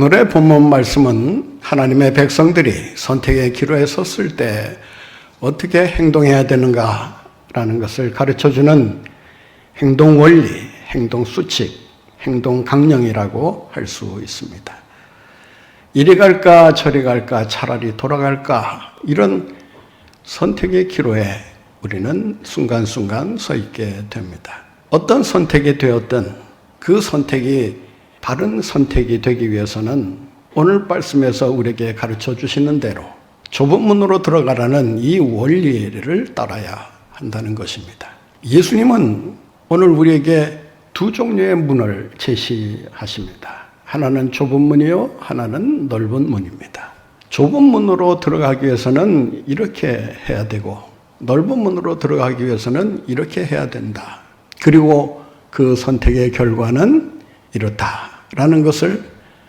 오늘의 본문 말씀은 하나님의 백성들이 선택의 기로에 섰을 때 어떻게 행동해야 되는가라는 것을 가르쳐 주는 행동 원리, 행동 수칙, 행동 강령이라고 할 수 있습니다. 이리 갈까 저리 갈까 차라리 돌아갈까 이런 선택의 기로에 우리는 순간순간 서 있게 됩니다. 어떤 선택이 되었든 그 선택이 바른 선택이 되기 위해서는 오늘 말씀에서 우리에게 가르쳐 주시는 대로 좁은 문으로 들어가라는 이 원리를 따라야 한다는 것입니다. 예수님은 오늘 우리에게 두 종류의 문을 제시하십니다. 하나는 좁은 문이요, 하나는 넓은 문입니다. 좁은 문으로 들어가기 위해서는 이렇게 해야 되고, 넓은 문으로 들어가기 위해서는 이렇게 해야 된다. 그리고 그 선택의 결과는 이렇다 라는 것을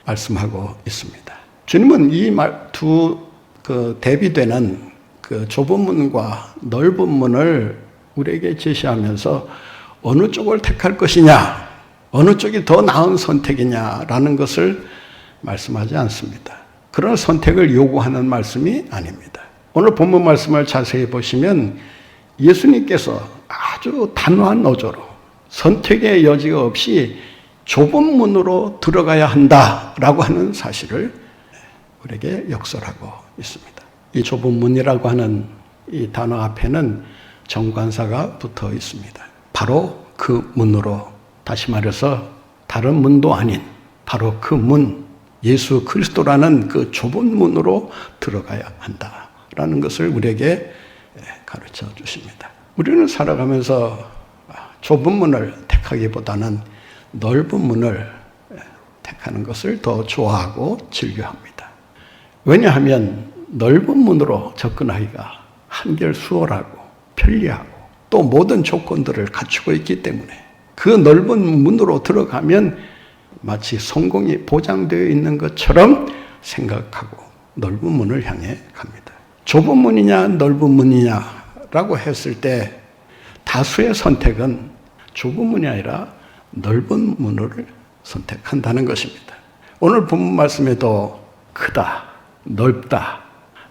말씀하고 있습니다. 주님은 이 두 그 대비되는 그 좁은 문과 넓은 문을 우리에게 제시하면서 어느 쪽을 택할 것이냐, 어느 쪽이 더 나은 선택이냐라는 것을 말씀하지 않습니다. 그런 선택을 요구하는 말씀이 아닙니다. 오늘 본문 말씀을 자세히 보시면 예수님께서 아주 단호한 어조로 선택의 여지가 없이 좁은 문으로 들어가야 한다라고 하는 사실을 우리에게 역설하고 있습니다. 이 좁은 문이라고 하는 이 단어 앞에는 정관사가 붙어 있습니다. 바로 그 문으로 다시 말해서 다른 문도 아닌 바로 그 문, 예수 그리스도라는 그 좁은 문으로 들어가야 한다라는 것을 우리에게 가르쳐 주십니다. 우리는 살아가면서 좁은 문을 택하기보다는 넓은 문을 택하는 것을 더 좋아하고 즐겨합니다. 왜냐하면 넓은 문으로 접근하기가 한결 수월하고 편리하고 또 모든 조건들을 갖추고 있기 때문에 그 넓은 문으로 들어가면 마치 성공이 보장되어 있는 것처럼 생각하고 넓은 문을 향해 갑니다. 좁은 문이냐 넓은 문이냐라고 했을 때 다수의 선택은 좁은 문이 아니라 넓은 문을 선택한다는 것입니다. 오늘 본문 말씀에도 크다, 넓다,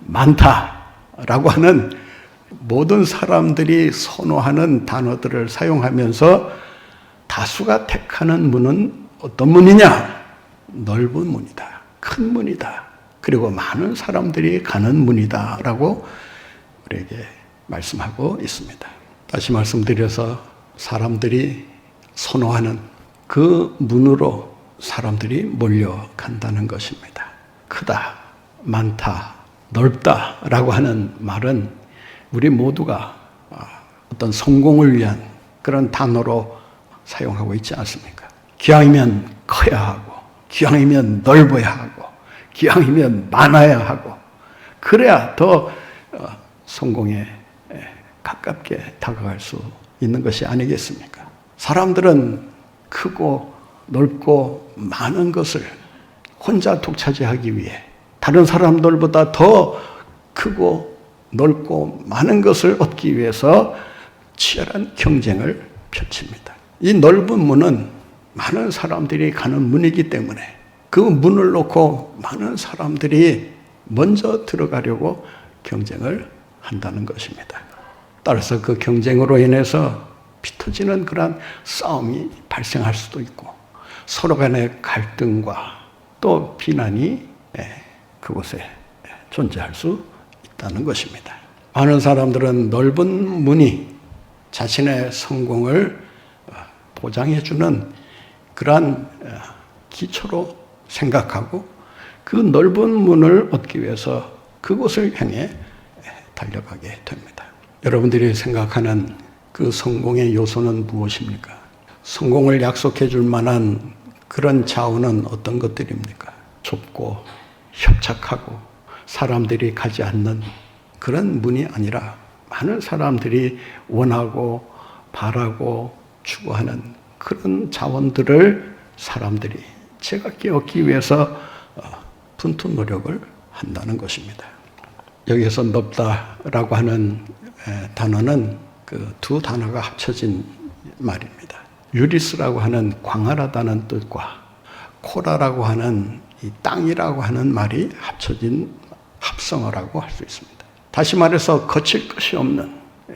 많다 라고 하는 모든 사람들이 선호하는 단어들을 사용하면서 다수가 택하는 문은 어떤 문이냐? 넓은 문이다. 큰 문이다. 그리고 많은 사람들이 가는 문이다 라고 우리에게 말씀하고 있습니다. 다시 말씀드려서 사람들이 선호하는 그 문으로 사람들이 몰려간다는 것입니다. 크다, 많다, 넓다 라고 하는 말은 우리 모두가 어떤 성공을 위한 그런 단어로 사용하고 있지 않습니까? 기왕이면 커야 하고, 기왕이면 넓어야 하고, 기왕이면 많아야 하고, 그래야 더 성공에 가깝게 다가갈 수 있는 것이 아니겠습니까? 사람들은 크고 넓고 많은 것을 혼자 독차지하기 위해 다른 사람들보다 더 크고 넓고 많은 것을 얻기 위해서 치열한 경쟁을 펼칩니다. 이 넓은 문은 많은 사람들이 가는 문이기 때문에 그 문을 놓고 많은 사람들이 먼저 들어가려고 경쟁을 한다는 것입니다. 따라서 그 경쟁으로 인해서 피 터지는 그러한 싸움이 발생할 수도 있고 서로 간의 갈등과 또 비난이 예, 그곳에 존재할 수 있다는 것입니다. 많은 사람들은 넓은 문이 자신의 성공을 어, 보장해주는 그러한 어, 기초로 생각하고 그 넓은 문을 얻기 위해서 그곳을 향해 달려가게 됩니다. 여러분들이 생각하는 그 성공의 요소는 무엇입니까? 성공을 약속해 줄 만한 그런 자원은 어떤 것들입니까? 좁고 협착하고 사람들이 가지 않는 그런 문이 아니라 많은 사람들이 원하고 바라고 추구하는 그런 자원들을 사람들이 제각기 얻기 위해서 어, 분투 노력을 한다는 것입니다. 여기서 넓다라고 하는 단어는 그 두 단어가 합쳐진 말입니다. 유리스라고 하는 광활하다는 뜻과 코라라고 하는 이 땅이라고 하는 말이 합쳐진 합성어라고 할 수 있습니다. 다시 말해서 거칠 것이 없는 예,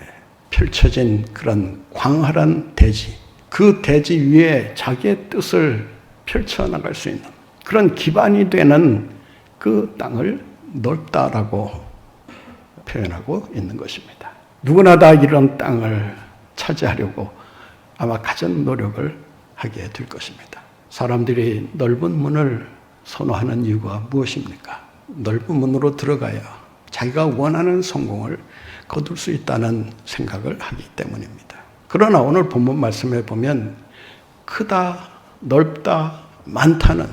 펼쳐진 그런 광활한 대지, 그 대지 위에 자기의 뜻을 펼쳐나갈 수 있는 그런 기반이 되는 그 땅을 넓다라고 표현하고 있는 것입니다. 누구나 다 이런 땅을 차지하려고 아마 가진 노력을 하게 될 것입니다. 사람들이 넓은 문을 선호하는 이유가 무엇입니까? 넓은 문으로 들어가야 자기가 원하는 성공을 거둘 수 있다는 생각을 하기 때문입니다. 그러나 오늘 본문 말씀에 보면 크다, 넓다, 많다는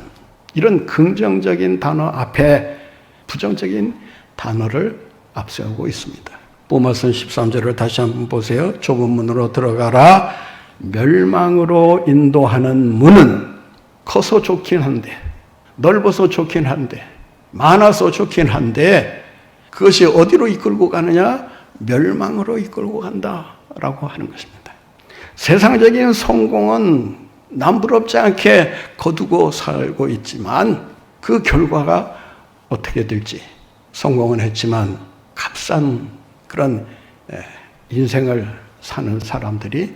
이런 긍정적인 단어 앞에 부정적인 단어를 앞세우고 있습니다. 보마선 13절을 다시 한번 보세요. 좁은 문으로 들어가라. 멸망으로 인도하는 문은 커서 좋긴 한데, 넓어서 좋긴 한데, 많아서 좋긴 한데, 그것이 어디로 이끌고 가느냐? 멸망으로 이끌고 간다 라고 하는 것입니다. 세상적인 성공은 남부럽지 않게 거두고 살고 있지만 그 결과가 어떻게 될지 성공은 했지만 값싼 그런 인생을 사는 사람들이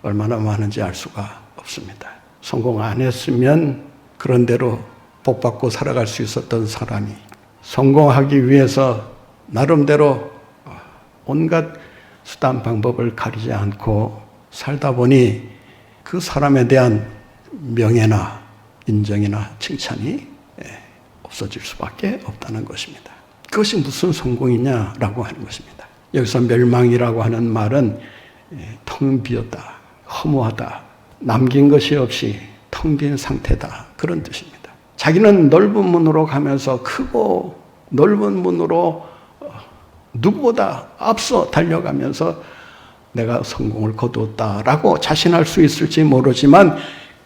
얼마나 많은지 알 수가 없습니다. 성공 안 했으면 그런 대로 복 받고 살아갈 수 있었던 사람이 성공하기 위해서 나름대로 온갖 수단 방법을 가리지 않고 살다 보니 그 사람에 대한 명예나 인정이나 칭찬이 없어질 수밖에 없다는 것입니다. 그것이 무슨 성공이냐라고 하는 것입니다. 여기서 멸망이라고 하는 말은 텅 비었다, 허무하다, 남긴 것이 없이 텅 빈 상태다 그런 뜻입니다. 자기는 넓은 문으로 가면서 크고 넓은 문으로 누구보다 앞서 달려가면서 내가 성공을 거두었다라고 자신할 수 있을지 모르지만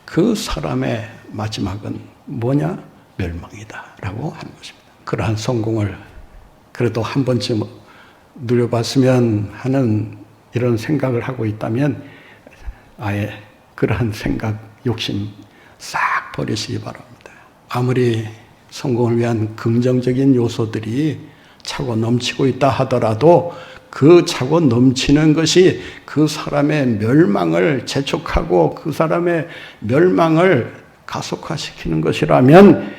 그 사람의 마지막은 뭐냐? 멸망이다라고 하는 것입니다. 그러한 성공을 그래도 한 번쯤 누려봤으면 하는 이런 생각을 하고 있다면 아예 그러한 생각, 욕심 싹 버리시기 바랍니다. 아무리 성공을 위한 긍정적인 요소들이 차고 넘치고 있다 하더라도 그 차고 넘치는 것이 그 사람의 멸망을 재촉하고 그 사람의 멸망을 가속화시키는 것이라면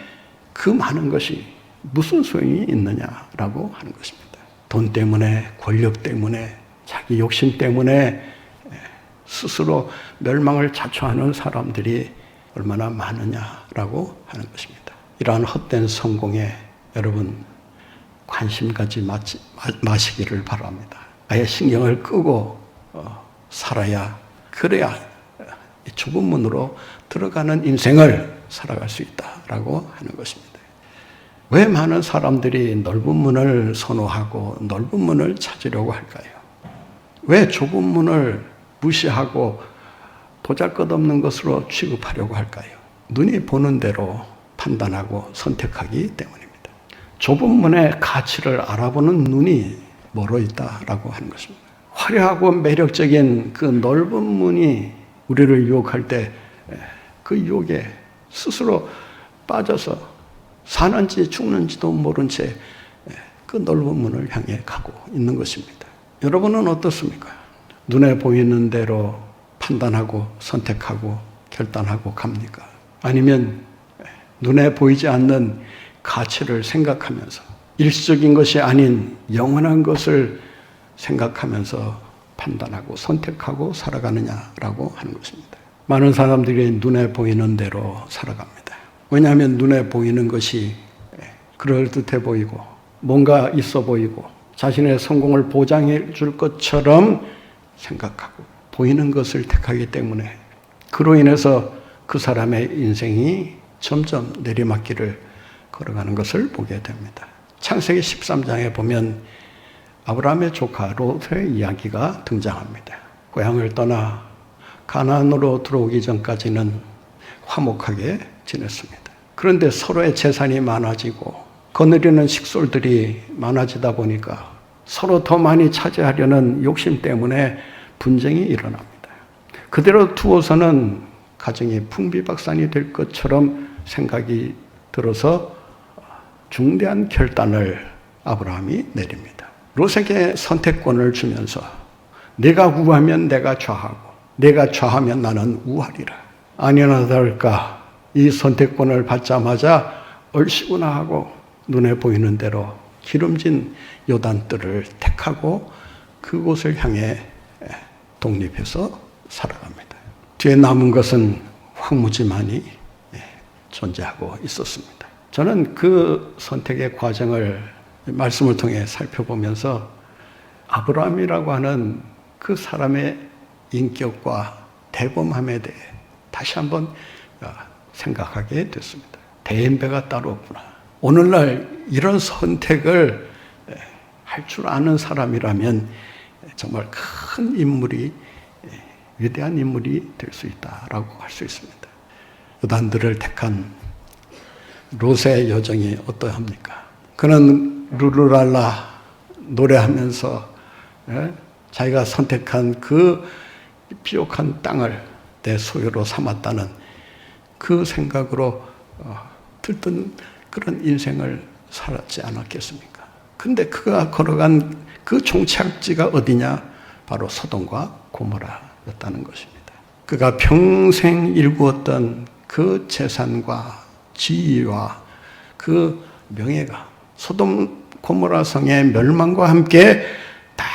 그 많은 것이 무슨 소용이 있느냐라고 하는 것입니다. 돈 때문에, 권력 때문에, 자기 욕심 때문에 스스로 멸망을 자초하는 사람들이 얼마나 많으냐라고 하는 것입니다. 이러한 헛된 성공에 여러분 관심 갖지 마시, 마시기를 바랍니다. 아예 신경을 끄고 어, 살아야 그래야 좁은 문으로 들어가는 인생을 살아갈 수 있다라고 하는 것입니다. 왜 많은 사람들이 넓은 문을 선호하고 넓은 문을 찾으려고 할까요? 왜 좁은 문을 무시하고 도잘것 없는 것으로 취급하려고 할까요? 눈이 보는 대로 판단하고 선택하기 때문입니다. 좁은 문의 가치를 알아보는 눈이 멀어 있다라고 하는 것입니다. 화려하고 매력적인 그 넓은 문이 우리를 유혹할 때 그 유혹에 스스로 빠져서 사는지 죽는지도 모른 채 그 넓은 문을 향해 가고 있는 것입니다. 여러분은 어떻습니까? 눈에 보이는 대로 판단하고 선택하고 결단하고 갑니까? 아니면 눈에 보이지 않는 가치를 생각하면서 일시적인 것이 아닌 영원한 것을 생각하면서 판단하고 선택하고 살아가느냐라고 하는 것입니다. 많은 사람들이 눈에 보이는 대로 살아갑니다. 왜냐하면 눈에 보이는 것이 그럴듯해 보이고 뭔가 있어 보이고 자신의 성공을 보장해 줄 것처럼 생각하고 보이는 것을 택하기 때문에 그로 인해서 그 사람의 인생이 점점 내리막길을 걸어가는 것을 보게 됩니다. 창세기 13장에 보면 아브라함의 조카 롯의 이야기가 등장합니다. 고향을 떠나 가나안으로 들어오기 전까지는 화목하게 지냈습니다. 그런데 서로의 재산이 많아지고 거느리는 식솔들이 많아지다 보니까 서로 더 많이 차지하려는 욕심 때문에 분쟁이 일어납니다. 그대로 두어서는 가정이 풍비박산이 될 것처럼 생각이 들어서 중대한 결단을 아브라함이 내립니다. 롯에게 선택권을 주면서 내가 우하면 내가 좌하고 내가 좌하면 나는 우하리라. 아니나 다를까 이 선택권을 받자마자 얼씨구나 하고 눈에 보이는 대로 기름진 요단들을 택하고 그곳을 향해 독립해서 살아갑니다. 뒤에 남은 것은 황무지만이 존재하고 있었습니다. 저는 그 선택의 과정을 말씀을 통해 살펴보면서 아브라함이라고 하는 그 사람의 인격과 대범함에 대해 다시 한번 생각하게 됐습니다. 대인배가 따로 없구나. 오늘날 이런 선택을 할 줄 아는 사람이라면 정말 큰 인물이 위대한 인물이 될 수 있다라고 할 수 있습니다. 요단들을 택한 롯의 여정이 어떠합니까? 그는 룰루랄라 노래하면서 예? 자기가 선택한 그 비옥한 땅을 내 소유로 삼았다는 그 생각으로 어, 들뜬 그런 인생을 살았지 않았겠습니까? 근데 그가 걸어간 그 종착지가 어디냐? 바로 소돔과 고모라였다는 것입니다. 그가 평생 일구었던 그 재산과 지위와 그 명예가 소돔 고모라 성의 멸망과 함께 다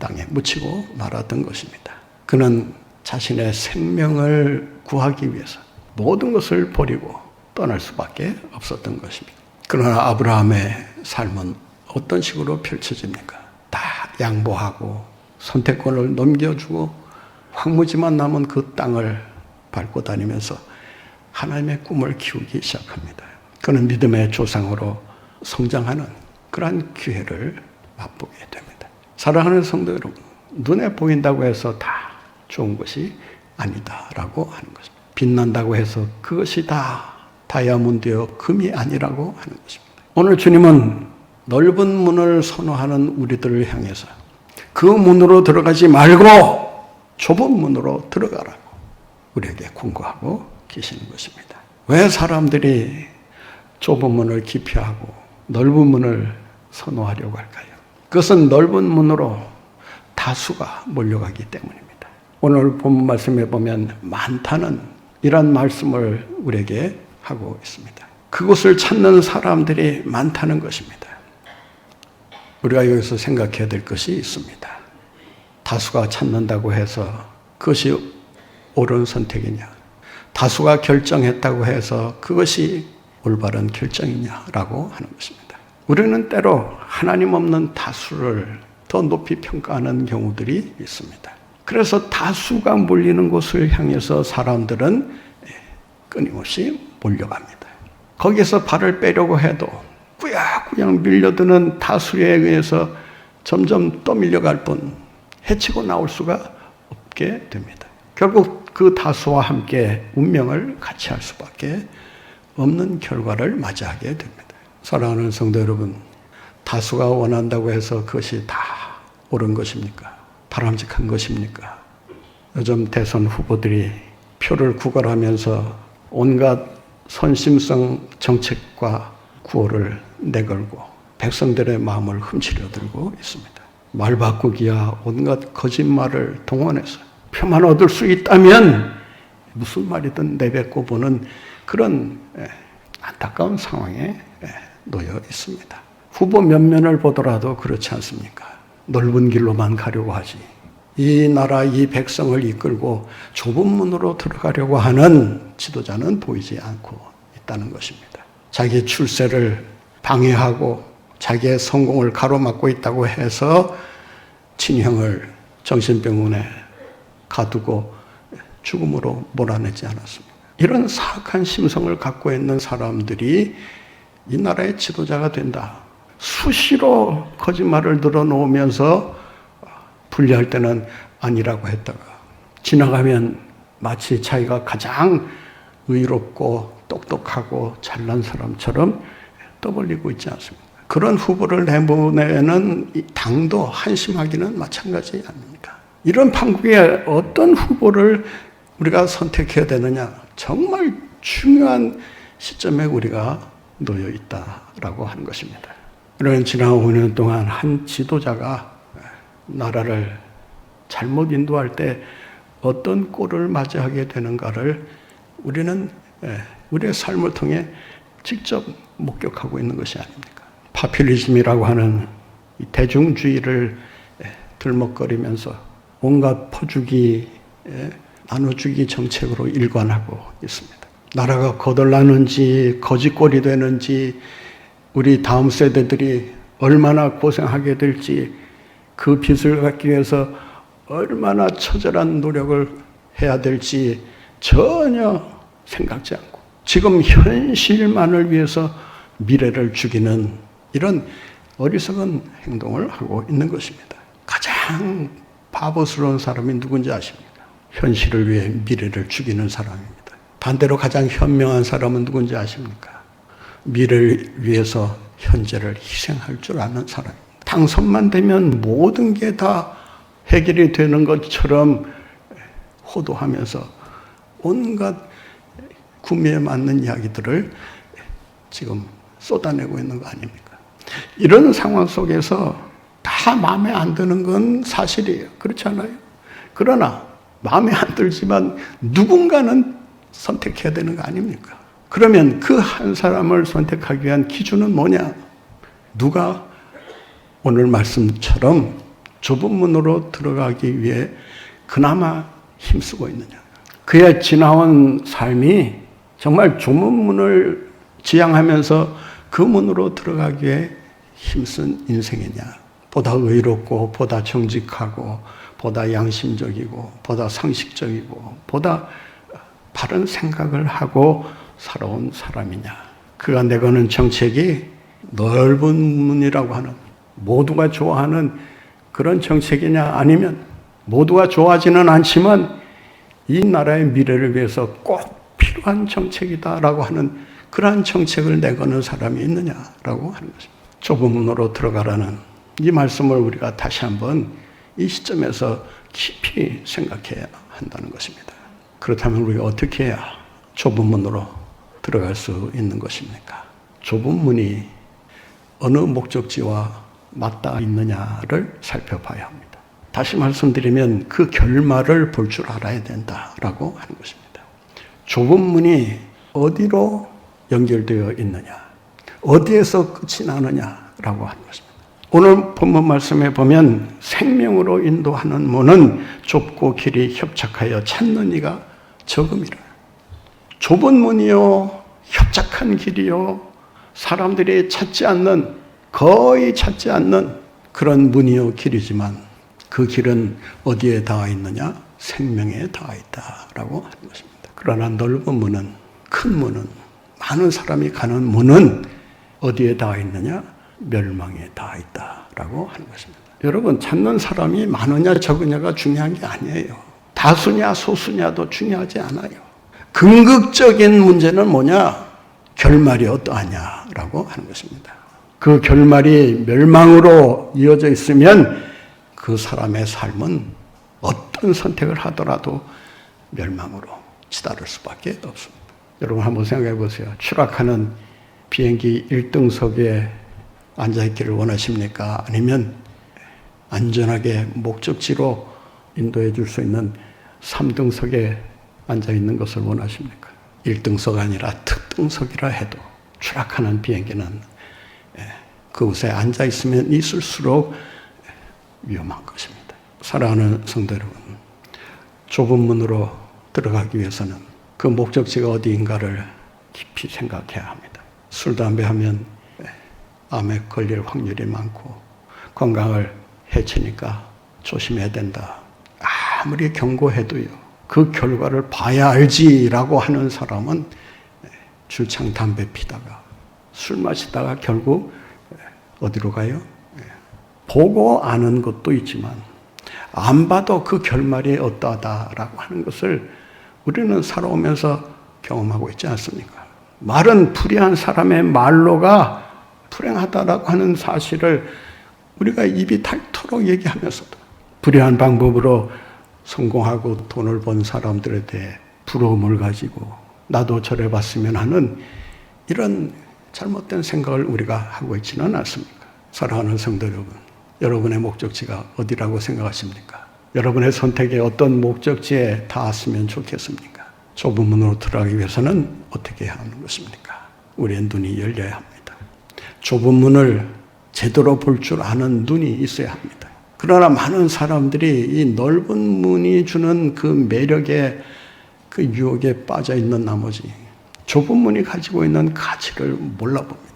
땅에 묻히고 말았던 것입니다. 그는 자신의 생명을 구하기 위해서 모든 것을 버리고 떠날 수밖에 없었던 것입니다. 그러나 아브라함의 삶은 어떤 식으로 펼쳐집니까? 다 양보하고 선택권을 넘겨주고 황무지만 남은 그 땅을 밟고 다니면서 하나님의 꿈을 키우기 시작합니다. 그는 믿음의 조상으로 성장하는 그러한 기회를 맛보게 됩니다. 사랑하는 성도 여러분, 눈에 보인다고 해서 다 좋은 것이 아니다라고 하는 것입니다. 빛난다고 해서 그것이 다 다이아몬드여 금이 아니라고 하는 것입니다. 오늘 주님은 넓은 문을 선호하는 우리들을 향해서 그 문으로 들어가지 말고 좁은 문으로 들어가라고 우리에게 공고하고 계시는 것입니다. 왜 사람들이 좁은 문을 기피하고 넓은 문을 선호하려고 할까요? 그것은 넓은 문으로 다수가 몰려가기 때문입니다. 오늘 본 말씀에 보면 많다는 이런 말씀을 우리에게 하고 있습니다. 그곳을 찾는 사람들이 많다는 것입니다. 우리가 여기서 생각해야 될 것이 있습니다. 다수가 찾는다고 해서 그것이 옳은 선택이냐? 다수가 결정했다고 해서 그것이 올바른 결정이냐라고 하는 것입니다. 우리는 때로 하나님 없는 다수를 더 높이 평가하는 경우들이 있습니다. 그래서 다수가 몰리는 곳을 향해서 사람들은 끊임없이 몰려갑니다. 거기서 발을 빼려고 해도 꾸역꾸역 밀려드는 다수에 의해서 점점 떠밀려갈 뿐 해치고 나올 수가 없게 됩니다. 결국 그 다수와 함께 운명을 같이 할 수밖에 없는 결과를 맞이하게 됩니다. 사랑하는 성도 여러분, 다수가 원한다고 해서 그것이 다 옳은 것입니까? 바람직한 것입니까? 요즘 대선 후보들이 표를 구걸하면서 온갖 선심성 정책과 구호를 내걸고 백성들의 마음을 훔치려 들고 있습니다. 말 바꾸기야 온갖 거짓말을 동원해서 표만 얻을 수 있다면 무슨 말이든 내뱉고 보는 그런 안타까운 상황에 놓여 있습니다. 후보 면면을 보더라도 그렇지 않습니까? 넓은 길로만 가려고 하지. 이 나라, 이 백성을 이끌고 좁은 문으로 들어가려고 하는 지도자는 보이지 않고 있다는 것입니다. 자기 출세를 방해하고 자기의 성공을 가로막고 있다고 해서 친형을 정신병원에 가두고 죽음으로 몰아내지 않았습니다. 이런 사악한 심성을 갖고 있는 사람들이 이 나라의 지도자가 된다. 수시로 거짓말을 늘어놓으면서 분리할 때는 아니라고 했다가 지나가면 마치 자기가 가장 의롭고 똑똑하고 잘난 사람처럼 떠벌리고 있지 않습니까? 그런 후보를 내보내는 당도 한심하기는 마찬가지 아닙니까? 이런 판국에 어떤 후보를 우리가 선택해야 되느냐? 정말 중요한 시점에 우리가 놓여 있다라고 하는 것입니다. 그러면 지난 5년 동안 한 지도자가 나라를 잘못 인도할 때 어떤 꼴을 맞이하게 되는가를 우리는 예, 우리의 삶을 통해 직접 목격하고 있는 것이 아닙니까? 파퓰리즘이라고 하는 이 대중주의를 예, 들먹거리면서 온갖 퍼주기, 예, 나눠주기 정책으로 일관하고 있습니다. 나라가 거덜나는지 거짓골이 되는지 우리 다음 세대들이 얼마나 고생하게 될지 그 빚을 갚기 위해서 얼마나 처절한 노력을 해야 될지 전혀 생각지 않고 지금 현실만을 위해서 미래를 죽이는 이런 어리석은 행동을 하고 있는 것입니다. 가장 바보스러운 사람이 누군지 아십니까? 현실을 위해 미래를 죽이는 사람입니다. 반대로 가장 현명한 사람은 누군지 아십니까? 미래를 위해서 현재를 희생할 줄 아는 사람입니다. 당선만 되면 모든 게 다 해결이 되는 것처럼 호도하면서 온갖 구미에 맞는 이야기들을 지금 쏟아내고 있는 거 아닙니까? 이런 상황 속에서 다 마음에 안 드는 건 사실이에요. 그렇지 않아요? 그러나 마음에 안 들지만 누군가는 선택해야 되는 거 아닙니까? 그러면 그 한 사람을 선택하기 위한 기준은 뭐냐? 누가 오늘 말씀처럼 좁은 문으로 들어가기 위해 그나마 힘쓰고 있느냐. 그의 지나온 삶이 정말 좁은 문을 지향하면서 그 문으로 들어가기 위해 힘쓴 인생이냐. 보다 의롭고, 보다 정직하고, 보다 양심적이고, 보다 상식적이고, 보다 바른 생각을 하고 살아온 사람이냐. 그가 내거는 정책이 넓은 문이라고 하는 모두가 좋아하는 그런 정책이냐 아니면 모두가 좋아하지는 않지만 이 나라의 미래를 위해서 꼭 필요한 정책이다라고 하는 그러한 정책을 내거는 사람이 있느냐라고 하는 것입니다. 좁은 문으로 들어가라는 이 말씀을 우리가 다시 한번 이 시점에서 깊이 생각해야 한다는 것입니다. 그렇다면 우리가 어떻게 해야 좁은 문으로 들어갈 수 있는 것입니까? 좁은 문이 어느 목적지와 맞닿아 있느냐를 살펴봐야 합니다. 다시 말씀드리면 그 결말을 볼 줄 알아야 된다라고 하는 것입니다. 좁은 문이 어디로 연결되어 있느냐, 어디에서 끝이 나느냐라고 하는 것입니다. 오늘 본문 말씀에 보면 생명으로 인도하는 문은 좁고 길이 협착하여 찾는 이가 적음이라. 좁은 문이요, 협착한 길이요, 사람들이 찾지 않는 거의 찾지 않는 그런 문이요 길이지만 그 길은 어디에 닿아 있느냐? 생명에 닿아 있다라고 하는 것입니다. 그러나 넓은 문은 큰 문은 많은 사람이 가는 문은 어디에 닿아 있느냐? 멸망에 닿아 있다라고 하는 것입니다. 여러분 찾는 사람이 많으냐 적으냐가 중요한 게 아니에요. 다수냐 소수냐도 중요하지 않아요. 궁극적인 문제는 뭐냐? 결말이 어떠하냐라고 하는 것입니다. 그 결말이 멸망으로 이어져 있으면 그 사람의 삶은 어떤 선택을 하더라도 멸망으로 치달을 수밖에 없습니다. 여러분 한번 생각해 보세요. 추락하는 비행기 1등석에 앉아 있기를 원하십니까? 아니면 안전하게 목적지로 인도해 줄 수 있는 3등석에 앉아 있는 것을 원하십니까? 1등석 아니라 특등석이라 해도 추락하는 비행기는 그곳에 앉아 있으면 있을수록 위험한 것입니다. 사랑하는 성도 여러분, 좁은 문으로 들어가기 위해서는 그 목적지가 어디인가를 깊이 생각해야 합니다. 술, 담배 하면 암에 걸릴 확률이 많고 건강을 해치니까 조심해야 된다. 아무리 경고해도요. 그 결과를 봐야 알지라고 하는 사람은 줄창 담배 피다가 술 마시다가 결국 어디로 가요? 보고 아는 것도 있지만 안 봐도 그 결말이 어떠하다라고 하는 것을 우리는 살아오면서 경험하고 있지 않습니까? 말은 불의한 사람의 말로가 불행하다라고 하는 사실을 우리가 입이 닳도록 얘기하면서도 불의한 방법으로 성공하고 돈을 번 사람들에 대해 부러움을 가지고 나도 저래 봤으면 하는 이런 잘못된 생각을 우리가 하고 있지는 않습니까? 사랑하는 성도 여러분, 여러분의 목적지가 어디라고 생각하십니까? 여러분의 선택에 어떤 목적지에 닿았으면 좋겠습니까? 좁은 문으로 들어가기 위해서는 어떻게 하는 것입니까? 우리의 눈이 열려야 합니다. 좁은 문을 제대로 볼 줄 아는 눈이 있어야 합니다. 그러나 많은 사람들이 이 넓은 문이 주는 그 매력에 그 유혹에 빠져 있는 나머지 좁은 문이 가지고 있는 가치를 몰라봅니다.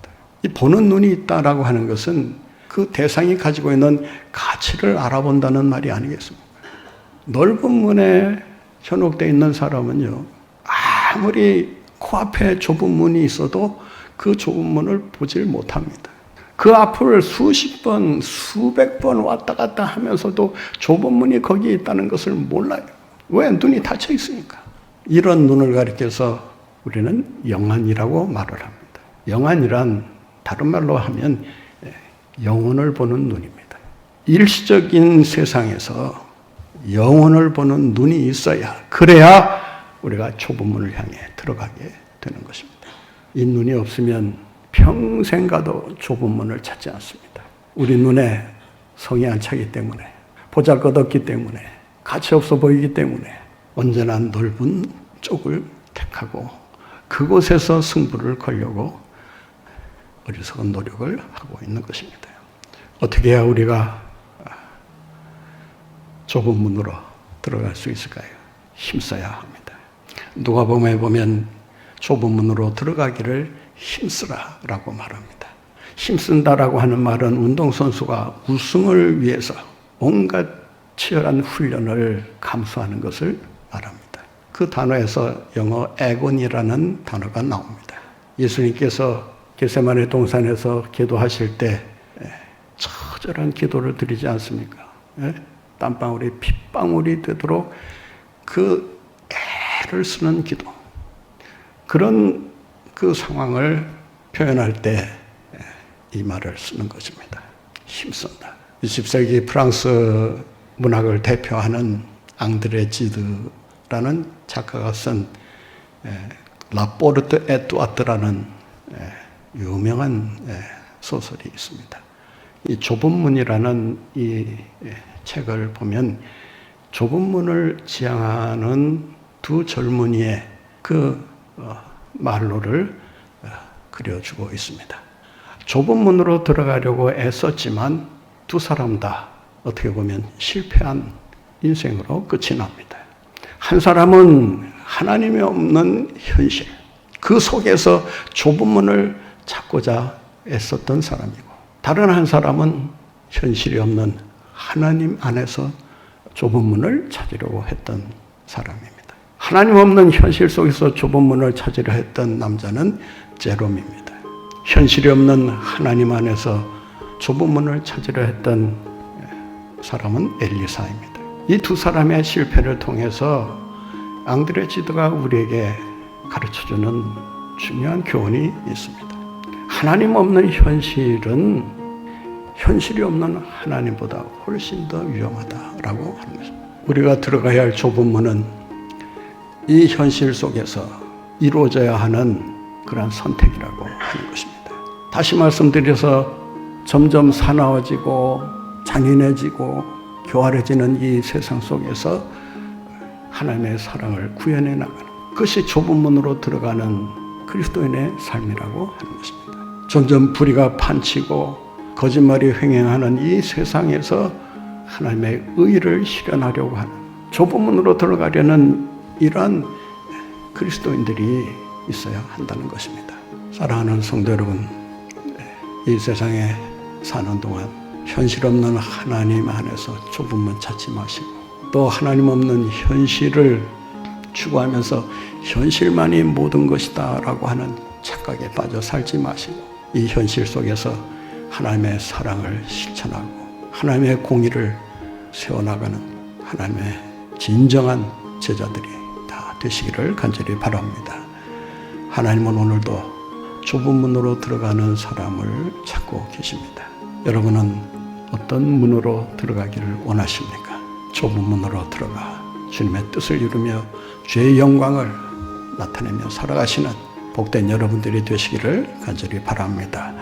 이 보는 눈이 있다라고 하는 것은 그 대상이 가지고 있는 가치를 알아본다는 말이 아니겠습니까? 넓은 문에 현혹되어 있는 사람은요, 아무리 코앞에 좁은 문이 있어도 그 좁은 문을 보질 못합니다. 그 앞을 수십 번, 수백 번 왔다 갔다 하면서도 좁은 문이 거기에 있다는 것을 몰라요. 왜? 눈이 닫혀 있으니까. 이런 눈을 가리켜서 우리는 영안이라고 말을 합니다. 영안이란 다른 말로 하면 영혼을 보는 눈입니다. 일시적인 세상에서 영혼을 보는 눈이 있어야 그래야 우리가 좁은 문을 향해 들어가게 되는 것입니다. 이 눈이 없으면 평생 가도 좁은 문을 찾지 않습니다. 우리 눈에 성이 안 차기 때문에 보잘 것 없기 때문에 가치 없어 보이기 때문에 언제나 넓은 쪽을 택하고 그곳에서 승부를 걸려고 어리석은 노력을 하고 있는 것입니다. 어떻게 해야 우리가 좁은 문으로 들어갈 수 있을까요? 힘써야 합니다. 누가복음에 보면 좁은 문으로 들어가기를 힘쓰라라고 말합니다. 힘쓴다라고 하는 말은 운동선수가 우승을 위해서 온갖 치열한 훈련을 감수하는 것을 말합니다. 그 단어에서 영어 애곤이라는 단어가 나옵니다. 예수님께서 게세마네 동산에서 기도하실 때 처절한 기도를 드리지 않습니까? 땀방울이 핏방울이 되도록 그 애를 쓰는 기도. 그런 그 상황을 표현할 때 이 말을 쓰는 것입니다. 힘쓴다. 20세기 프랑스 문학을 대표하는 앙드레 지드라는 작가가 쓴 라포르트 에뚜아트라는 유명한 소설이 있습니다. 이 좁은 문이라는 이 책을 보면 좁은 문을 지향하는 두 젊은이의 그 어, 말로를 어, 그려주고 있습니다. 좁은 문으로 들어가려고 애썼지만 두 사람 다 어떻게 보면 실패한 인생으로 끝이 납니다. 한 사람은 하나님이 없는 현실, 그 속에서 좁은 문을 찾고자 애썼던 사람이고, 다른 한 사람은 현실이 없는 하나님 안에서 좁은 문을 찾으려고 했던 사람입니다. 하나님 없는 현실 속에서 좁은 문을 찾으려 했던 남자는 제롬입니다. 현실이 없는 하나님 안에서 좁은 문을 찾으려 했던 사람은 엘리사입니다. 이 두 사람의 실패를 통해서 앙드레 지드가 우리에게 가르쳐주는 중요한 교훈이 있습니다. 하나님 없는 현실은 현실이 없는 하나님보다 훨씬 더 위험하다라고 하는 것입니다. 우리가 들어가야 할 좁은 문은 이 현실 속에서 이루어져야 하는 그런 선택이라고 하는 것입니다. 다시 말씀드려서 점점 사나워지고 잔인해지고 교활해지는 이 세상 속에서 하나님의 사랑을 구현해 나가는 그것이 좁은 문으로 들어가는 그리스도인의 삶이라고 하는 것입니다. 점점 불의가 판치고 거짓말이 횡행하는 이 세상에서 하나님의 의를 실현하려고 하는 좁은 문으로 들어가려는 이러한 그리스도인들이 있어야 한다는 것입니다. 사랑하는 성도 여러분, 이 세상에 사는 동안 현실 없는 하나님 안에서 문 찾지 마시고 또 하나님 없는 현실을 추구하면서 현실만이 모든 것이다 라고 하는 착각에 빠져 살지 마시고 이 현실 속에서 하나님의 사랑을 실천하고 하나님의 공의를 세워나가는 하나님의 진정한 제자들이 다 되시기를 간절히 바랍니다. 하나님은 오늘도 좁은 문으로 들어가는 사람을 찾고 계십니다. 여러분은 어떤 문으로 들어가기를 원하십니까? 좁은 문으로 들어가 주님의 뜻을 이루며 주의 영광을 나타내며 살아가시는 복된 여러분들이 되시기를 간절히 바랍니다.